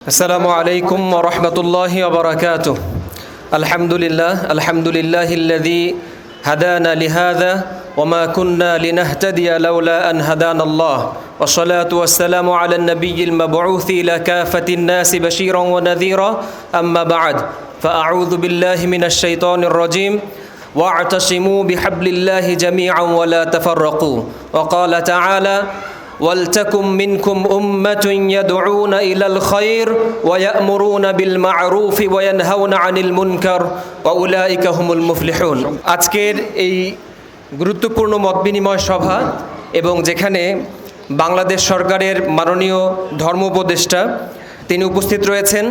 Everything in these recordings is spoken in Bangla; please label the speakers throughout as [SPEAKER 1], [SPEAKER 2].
[SPEAKER 1] السلام عليكم ورحمة الله وبركاته. الحمد لله الحمد لله الذي هدانا لهذا وما كنا لنهتدي لولا أن هدانا الله. والصلاة والسلام على النبي المبعوث إلى كافة الناس بشيرا ونذيرا. أما بعد فأعوذ بالله من الشيطان الرجيم. واعتصموا بحبل الله جميعا ولا تفرقوا. وقال تعالى ولتكن মিনকুম أمة يدعون ইলাল الخير ওয়া بالمعروف وينهون عن ওয়া وأولئك আনিল মুনকার ওয়া أي হুমুল মুফলিহুন। আজকের এই গুরুত্বপূর্ণ মতবিনিময় সভা এবং যেখানে বাংলাদেশ সরকারের মাননীয় ধর্ম উপদেষ্টা তিনি উপস্থিত রয়েছেন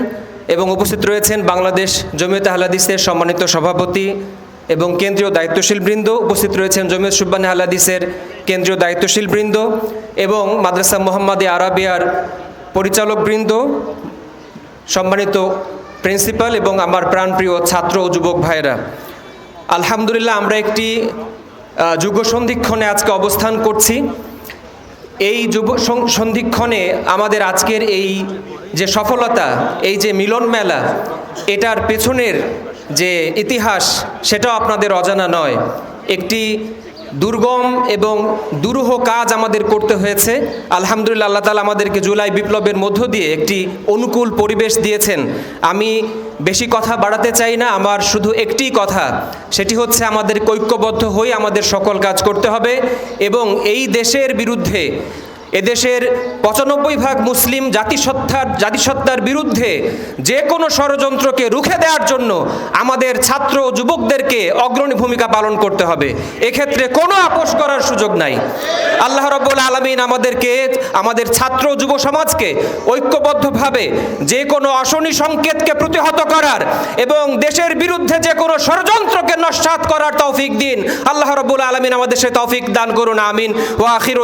[SPEAKER 1] এবং উপস্থিত রয়েছেন বাংলাদেশ জমিয়ত হালাদিসের সম্মানিত সভাপতি এবং কেন্দ্রীয় দায়িত্বশীল বৃন্দ উপস্থিত রয়েছেন জমিয়ত সুব্বান হালাদিসের কেন্দ্রীয় দায়িত্বশীল বৃন্দ এবং মাদ্রাসা মোহাম্মদে আরাবিয়ার পরিচালক বৃন্দ, সম্মানিত প্রিন্সিপাল এবং আমার প্রাণপ্রিয় ছাত্র ও যুবক ভাইরা আলহামদুলিল্লাহ আমরা একটি যুগ সন্ধিক্ষণে আজকে অবস্থান করছি। এই যুব সন্ধিক্ষণে আমাদের আজকের এই যে সফলতা, এই যে মিলন মেলা, এটার পেছনের যে ইতিহাস, সেটাও আপনাদের অজানা নয়। একটি দুর্গম এবং দুরূহ কাজ আমাদের করতে হয়েছে। আলহামদুলিল্লাহ, আল্লাহ তালা আমাদেরকে জুলাই বিপ্লবের মধ্য দিয়ে একটি অনুকূল পরিবেশ দিয়েছেন। আমি বেশি কথা বাড়াতে চাই না, আমার শুধু একটি কথা, সেটি হচ্ছে আমাদের ঐক্যবদ্ধ হয়ে আমাদের সকল কাজ করতে হবে এবং এই দেশের বিরুদ্ধে এদেশের পঁচানব্বই ভাগ মুসলিম জাতিসত্তার জাতিসত্তার বিরুদ্ধে যে কোনো ষড়যন্ত্রকে রুখে দেওয়ার জন্য আমাদের ছাত্র যুবকদেরকে অগ্রণী ভূমিকা পালন করতে হবে। এক্ষেত্রে কোনো আপোষ করার সুযোগ নাই। আল্লাহ রব্বুল আলমিন আমাদেরকে, আমাদের ছাত্র যুব সমাজকে ঐক্যবদ্ধভাবে যে কোনো অশনি সংকেতকে প্রতিহত করার এবং দেশের বিরুদ্ধে যে কোনো ষড়যন্ত্রকে নস্বাত করার তৌফিক দিন। আল্লাহ রব্বুল আলমিন আমাদের সে তৌফিক দান করুন, আমিন। ওয়া আখিরু